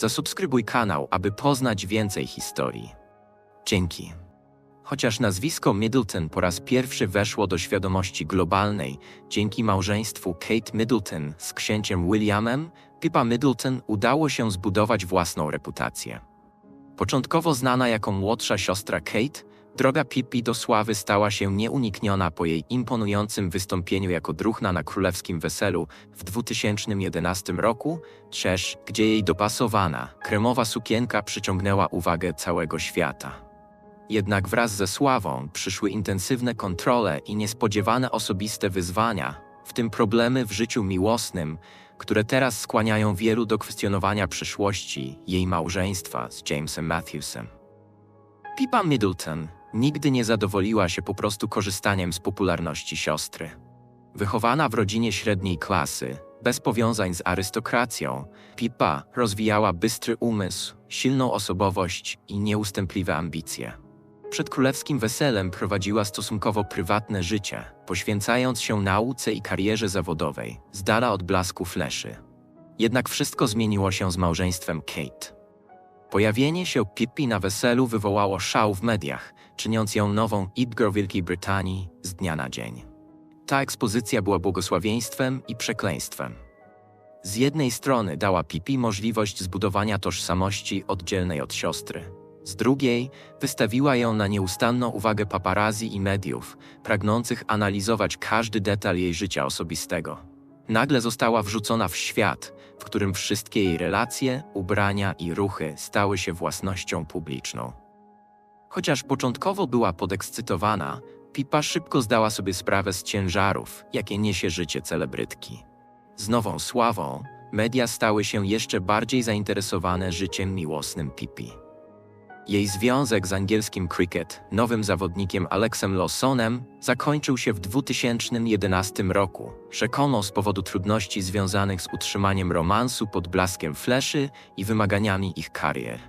Zasubskrybuj kanał, aby poznać więcej historii. Dzięki. Chociaż nazwisko Middleton po raz pierwszy weszło do świadomości globalnej dzięki małżeństwu Kate Middleton z księciem Williamem, Pippa Middleton udało się zbudować własną reputację. Początkowo znana jako młodsza siostra Kate, droga Pippi do sławy stała się nieunikniona po jej imponującym wystąpieniu jako druhna na królewskim weselu w 2011 roku, Czesz, gdzie jej dopasowana, kremowa sukienka przyciągnęła uwagę całego świata. Jednak wraz ze sławą przyszły intensywne kontrole i niespodziewane osobiste wyzwania, w tym problemy w życiu miłosnym, które teraz skłaniają wielu do kwestionowania przyszłości jej małżeństwa z Jamesem Matthewsem. Pippa Middleton nigdy nie zadowoliła się po prostu korzystaniem z popularności siostry. Wychowana w rodzinie średniej klasy, bez powiązań z arystokracją, Pippa rozwijała bystry umysł, silną osobowość i nieustępliwe ambicje. Przed królewskim weselem prowadziła stosunkowo prywatne życie, poświęcając się nauce i karierze zawodowej, z dala od blasku fleszy. Jednak wszystko zmieniło się z małżeństwem Kate. Pojawienie się Pippi na weselu wywołało szał w mediach, czyniąc ją nową Ibgro Wielkiej Brytanii z dnia na dzień. Ta ekspozycja była błogosławieństwem i przekleństwem. Z jednej strony dała Pippi możliwość zbudowania tożsamości oddzielnej od siostry. Z drugiej wystawiła ją na nieustanną uwagę paparazzi i mediów, pragnących analizować każdy detal jej życia osobistego. Nagle została wrzucona w świat, w którym wszystkie jej relacje, ubrania i ruchy stały się własnością publiczną. Chociaż początkowo była podekscytowana, Pipa szybko zdała sobie sprawę z ciężarów, jakie niesie życie celebrytki. Z nową sławą, media stały się jeszcze bardziej zainteresowane życiem miłosnym Pipi. Jej związek z angielskim cricket, nowym zawodnikiem Alexem Lawsonem, zakończył się w 2011 roku, rzekomo z powodu trudności związanych z utrzymaniem romansu pod blaskiem fleszy i wymaganiami ich karier.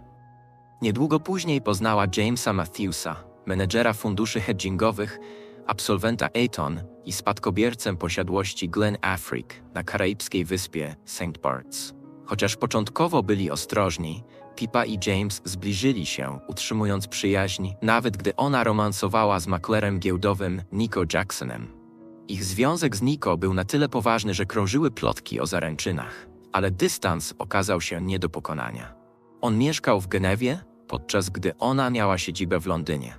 Niedługo później poznała Jamesa Matthewsa, menedżera funduszy hedgingowych, absolwenta Eton i spadkobiercę posiadłości Glen Afric na karaibskiej wyspie St. Barts. Chociaż początkowo byli ostrożni, Pippa i James zbliżyli się, utrzymując przyjaźń, nawet gdy ona romansowała z maklerem giełdowym Nico Jacksonem. Ich związek z Nico był na tyle poważny, że krążyły plotki o zaręczynach, ale dystans okazał się nie do pokonania. On mieszkał w Genewie, podczas gdy ona miała siedzibę w Londynie.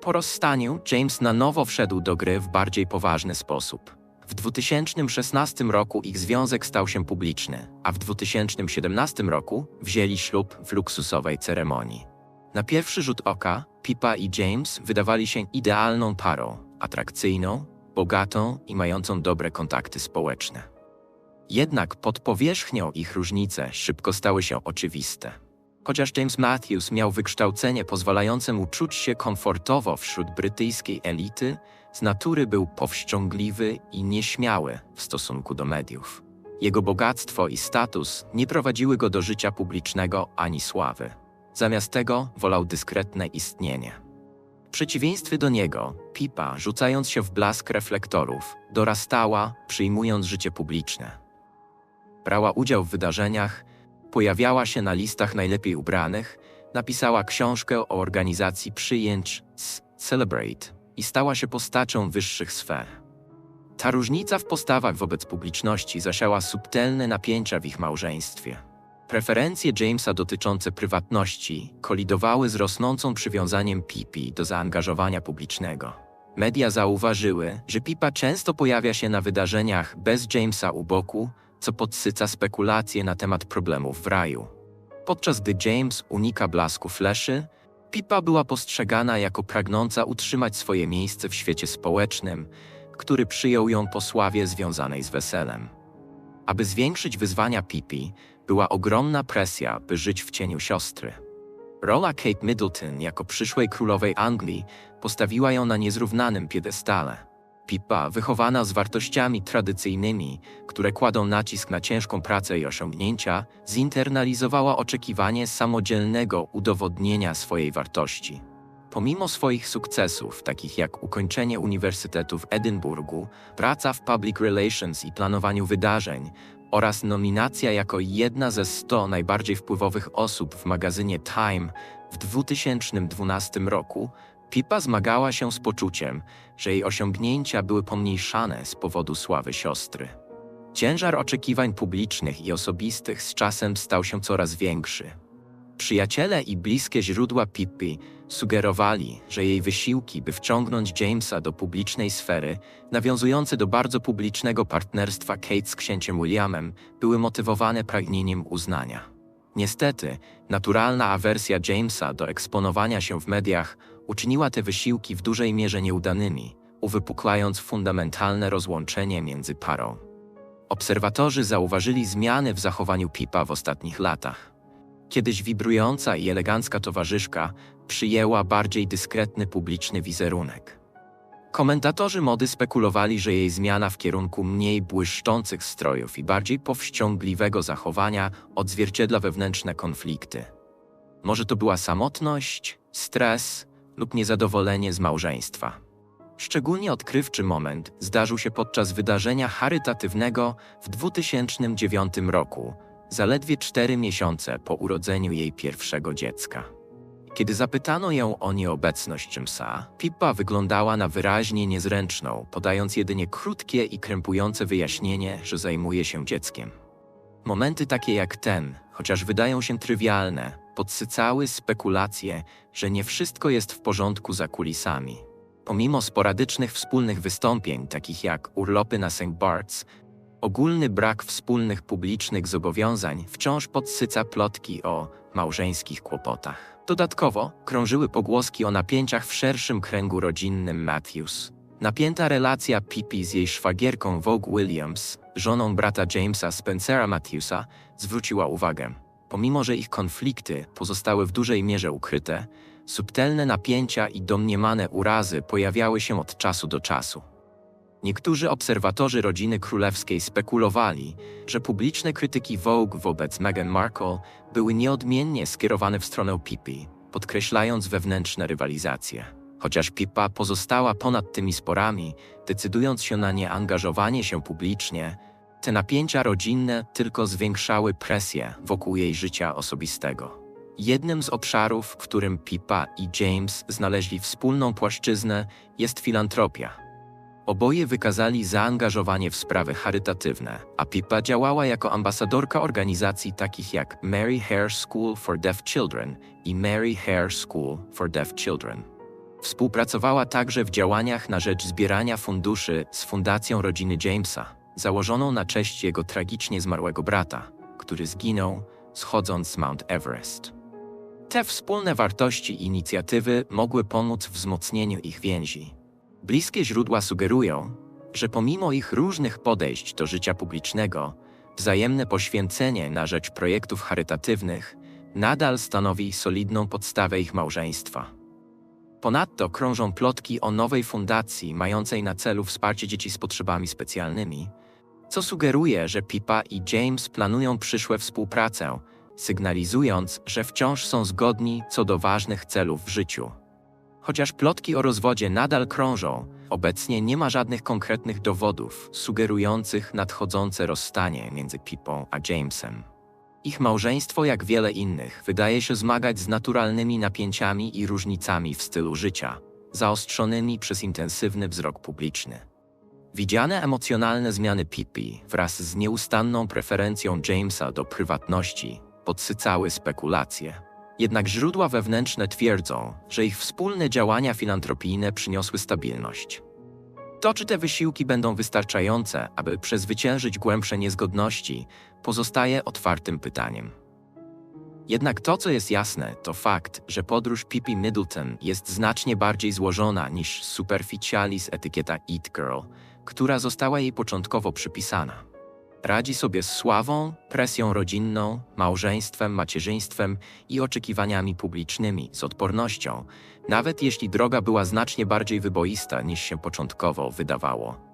Po rozstaniu James na nowo wszedł do gry w bardziej poważny sposób. W 2016 roku ich związek stał się publiczny, a w 2017 roku wzięli ślub w luksusowej ceremonii. Na pierwszy rzut oka Pippa i James wydawali się idealną parą, atrakcyjną, bogatą i mającą dobre kontakty społeczne. Jednak pod powierzchnią ich różnice szybko stały się oczywiste. Chociaż James Matthews miał wykształcenie pozwalające mu czuć się komfortowo wśród brytyjskiej elity, z natury był powściągliwy i nieśmiały w stosunku do mediów. Jego bogactwo i status nie prowadziły go do życia publicznego ani sławy. Zamiast tego wolał dyskretne istnienie. W przeciwieństwie do niego, Pipa, rzucając się w blask reflektorów, dorastała, przyjmując życie publiczne. Brała udział w wydarzeniach, pojawiała się na listach najlepiej ubranych, napisała książkę o organizacji przyjęć Celebrate i stała się postacią wyższych sfer. Ta różnica w postawach wobec publiczności zasiała subtelne napięcia w ich małżeństwie. Preferencje Jamesa dotyczące prywatności kolidowały z rosnącą przywiązaniem Pipi do zaangażowania publicznego. Media zauważyły, że Pipa często pojawia się na wydarzeniach bez Jamesa u boku, co podsyca spekulacje na temat problemów w raju. Podczas gdy James unika blasku fleszy, Pippa była postrzegana jako pragnąca utrzymać swoje miejsce w świecie społecznym, który przyjął ją po sławie związanej z weselem. Aby zwiększyć wyzwania Pippi, była ogromna presja, by żyć w cieniu siostry. Rola Kate Middleton jako przyszłej królowej Anglii postawiła ją na niezrównanym piedestale. Pippa, wychowana z wartościami tradycyjnymi, które kładą nacisk na ciężką pracę i osiągnięcia, zinternalizowała oczekiwanie samodzielnego udowodnienia swojej wartości. Pomimo swoich sukcesów, takich jak ukończenie Uniwersytetu w Edynburgu, praca w public relations i planowaniu wydarzeń, oraz nominacja jako jedna ze 100 najbardziej wpływowych osób w magazynie Time w 2012 roku, Pippa zmagała się z poczuciem, że jej osiągnięcia były pomniejszane z powodu sławy siostry. Ciężar oczekiwań publicznych i osobistych z czasem stał się coraz większy. Przyjaciele i bliskie źródła Pippy sugerowali, że jej wysiłki, by wciągnąć Jamesa do publicznej sfery, nawiązujące do bardzo publicznego partnerstwa Kate z księciem Williamem, były motywowane pragnieniem uznania. Niestety, naturalna awersja Jamesa do eksponowania się w mediach uczyniła te wysiłki w dużej mierze nieudanymi, uwypuklając fundamentalne rozłączenie między parą. Obserwatorzy zauważyli zmiany w zachowaniu Pipa w ostatnich latach. Kiedyś wibrująca i elegancka towarzyszka przyjęła bardziej dyskretny publiczny wizerunek. Komentatorzy mody spekulowali, że jej zmiana w kierunku mniej błyszczących strojów i bardziej powściągliwego zachowania odzwierciedla wewnętrzne konflikty. Może to była samotność, stres lub niezadowolenie z małżeństwa. Szczególnie odkrywczy moment zdarzył się podczas wydarzenia charytatywnego w 2009 roku, zaledwie cztery miesiące po urodzeniu jej pierwszego dziecka. Kiedy zapytano ją o nieobecność Jamesa, Pippa wyglądała na wyraźnie niezręczną, podając jedynie krótkie i krępujące wyjaśnienie, że zajmuje się dzieckiem. Momenty takie jak ten, chociaż wydają się trywialne, podsycały spekulacje, że nie wszystko jest w porządku za kulisami. Pomimo sporadycznych wspólnych wystąpień, takich jak urlopy na St. Bart's, ogólny brak wspólnych publicznych zobowiązań wciąż podsyca plotki o małżeńskich kłopotach. Dodatkowo krążyły pogłoski o napięciach w szerszym kręgu rodzinnym Matthews. Napięta relacja Pippi z jej szwagierką Vogue Williams, żoną brata Jamesa Spencera Matthewsa, zwróciła uwagę. Pomimo, że ich konflikty pozostały w dużej mierze ukryte, subtelne napięcia i domniemane urazy pojawiały się od czasu do czasu. Niektórzy obserwatorzy rodziny królewskiej spekulowali, że publiczne krytyki Vogue wobec Meghan Markle były nieodmiennie skierowane w stronę Pippi, podkreślając wewnętrzne rywalizacje. Chociaż Pippa pozostała ponad tymi sporami, decydując się na nieangażowanie się publicznie, te napięcia rodzinne tylko zwiększały presję wokół jej życia osobistego. Jednym z obszarów, w którym Pippa i James znaleźli wspólną płaszczyznę, jest filantropia. Oboje wykazali zaangażowanie w sprawy charytatywne, a Pippa działała jako ambasadorka organizacji takich jak Mary Hare School for Deaf Children i Mary Hare School for Deaf Children. Współpracowała także w działaniach na rzecz zbierania funduszy z Fundacją Rodziny Jamesa, założoną na cześć jego tragicznie zmarłego brata, który zginął schodząc z Mount Everest. Te wspólne wartości i inicjatywy mogły pomóc w wzmocnieniu ich więzi. Bliskie źródła sugerują, że pomimo ich różnych podejść do życia publicznego, wzajemne poświęcenie na rzecz projektów charytatywnych nadal stanowi solidną podstawę ich małżeństwa. Ponadto krążą plotki o nowej fundacji mającej na celu wsparcie dzieci z potrzebami specjalnymi, co sugeruje, że Pippa i James planują przyszłe współpracę, sygnalizując, że wciąż są zgodni co do ważnych celów w życiu. Chociaż plotki o rozwodzie nadal krążą, obecnie nie ma żadnych konkretnych dowodów sugerujących nadchodzące rozstanie między Pippą a Jamesem. Ich małżeństwo, jak wiele innych, wydaje się zmagać z naturalnymi napięciami i różnicami w stylu życia, zaostrzonymi przez intensywny wzrok publiczny. Widziane emocjonalne zmiany Pippi wraz z nieustanną preferencją Jamesa do prywatności podsycały spekulacje. Jednak źródła wewnętrzne twierdzą, że ich wspólne działania filantropijne przyniosły stabilność. To, czy te wysiłki będą wystarczające, aby przezwyciężyć głębsze niezgodności, pozostaje otwartym pytaniem. Jednak to, co jest jasne, to fakt, że podróż Pippi Middleton jest znacznie bardziej złożona niż superficialis etykieta Eat Girl, która została jej początkowo przypisana. Radzi sobie z sławą, presją rodzinną, małżeństwem, macierzyństwem i oczekiwaniami publicznymi, z odpornością, nawet jeśli droga była znacznie bardziej wyboista niż się początkowo wydawało.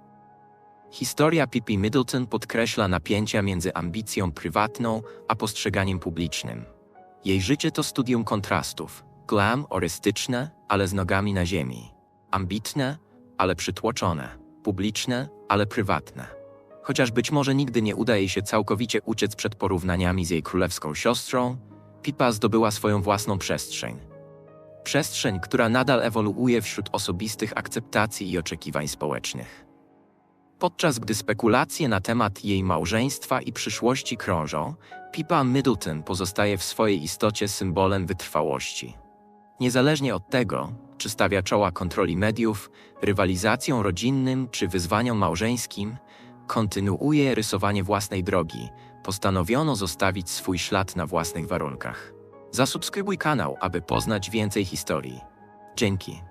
Historia Pippi Middleton podkreśla napięcia między ambicją prywatną a postrzeganiem publicznym. Jej życie to studium kontrastów, glam-orystyczne, ale z nogami na ziemi, ambitne, ale przytłoczone, publiczne, ale prywatne. Chociaż być może nigdy nie uda jej się całkowicie uciec przed porównaniami z jej królewską siostrą, Pippa zdobyła swoją własną przestrzeń. Przestrzeń, która nadal ewoluuje wśród osobistych akceptacji i oczekiwań społecznych. Podczas gdy spekulacje na temat jej małżeństwa i przyszłości krążą, Pippa Middleton pozostaje w swojej istocie symbolem wytrwałości. Niezależnie od tego, czy stawia czoła kontroli mediów, rywalizacją rodzinnym czy wyzwaniom małżeńskim, kontynuuje rysowanie własnej drogi. Postanowiono zostawić swój ślad na własnych warunkach. Zasubskrybuj kanał, aby poznać więcej historii. Dzięki.